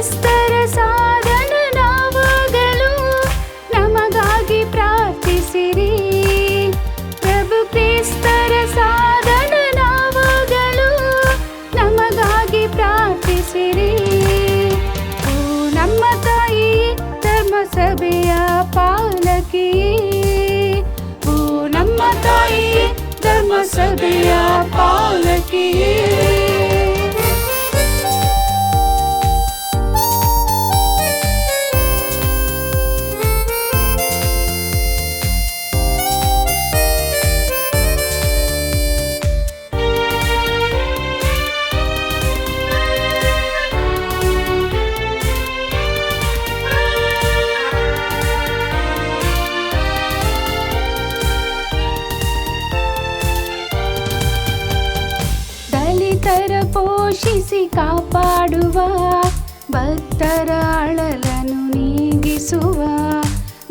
ಕ್ರಿಸ್ತರ ಸಾಧನ ನಾವಾಗಲು ನಮಗಾಗಿ ಪ್ರಾರ್ಥಿಸಿರಿ. ಪ್ರಭು ಕ್ರಿಸ್ತರ ಸಾಧನ ನಾವಾಗಲು ನಮಗಾಗಿ ಪ್ರಾರ್ಥಿಸಿರಿ. ಓ ನಮ್ಮ ತಾಯಿ ಧರ್ಮ ಸಭೆಯ ಪಾಲಕಿ. ಓ ನಮ್ಮ ತಾಯಿ ಧರ್ಮ ಪೋಷಿಸಿ ಕಾಪಾಡುವ ಭಕ್ತರ ಅಳಲನ್ನು ನೀಗಿಸುವ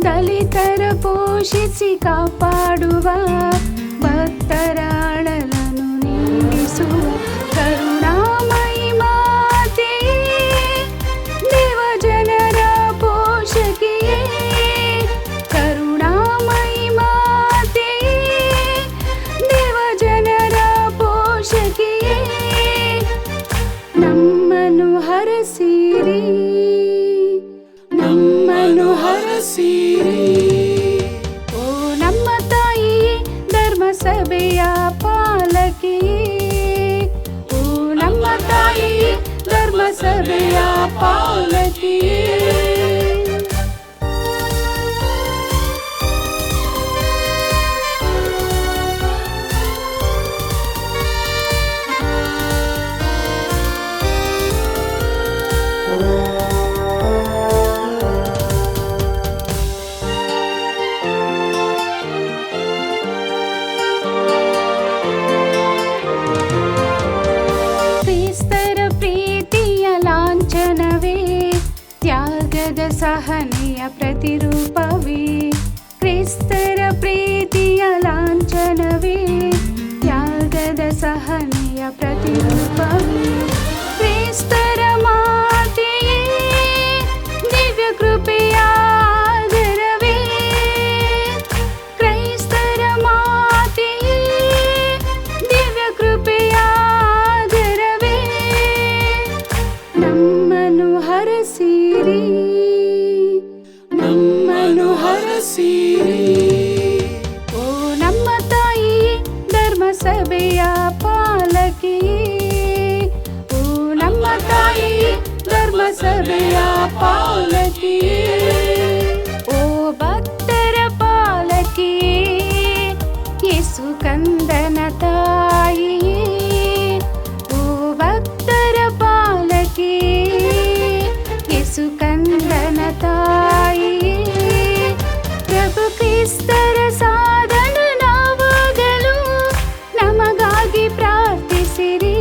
ದಲಿತರ ಪೋಷಿಸಿ ಕಾಪಾಡುವ ಹರಸಿರಿ. ನಮ್ಮನು ಹರಸಿರಿ. ಓ ನಮ್ಮ ತಾಯಿ ಧರ್ಮಸಭೆಯ ಪಾಲಕಿ. ಓ ನಮ್ಮ ತಾಯಿ ಧರ್ಮ ಸಭೆಯ ಓ ನಮ್ಮ ತಾಯಿ ಧರ್ಮಸಭೆಯ ಪಾಲಕಿ. ಓ ನಮ್ಮ ತಾಯಿ ಧರ್ಮಸಭೆಯ ಪಾಲಕಿ. ಓ ಭಕ್ತರ ಪಾಲಕಿ. ಯೇಸು ಕಂದನ ನಮಗಾಗಿ ಪ್ರಾರ್ಥಿಸಿರಿ.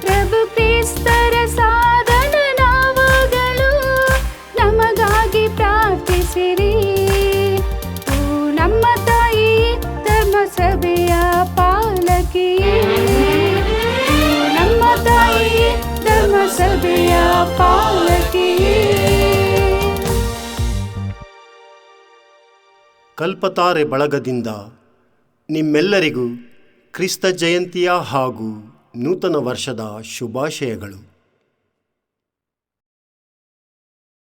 ಪ್ರಭು ಕ್ರಿಸ್ತರ ಸಾಧನ ನಾವಾಗಲು ನಮಗಾಗಿ ಪ್ರಾರ್ಥಿಸಿರಿ. ನಮ್ಮ ತಾಯಿ ಸಭೆಯ ಪಾಲಕಿಯೇ. ನಮ್ಮ ತಾಯಿ, ಧರ್ಮ ಸಭೆಯ ಪಾಲಕಿಯೇ. ಕಲ್ಪತಾರೆ ಬಳಗದಿಂದ ನಿಮ್ಮೆಲ್ಲರಿಗೂ ಕ್ರಿಸ್ತ ಜಯಂತಿಯ ಹಾಗೂ ನೂತನ ವರ್ಷದ ಶುಭಾಶಯಗಳು.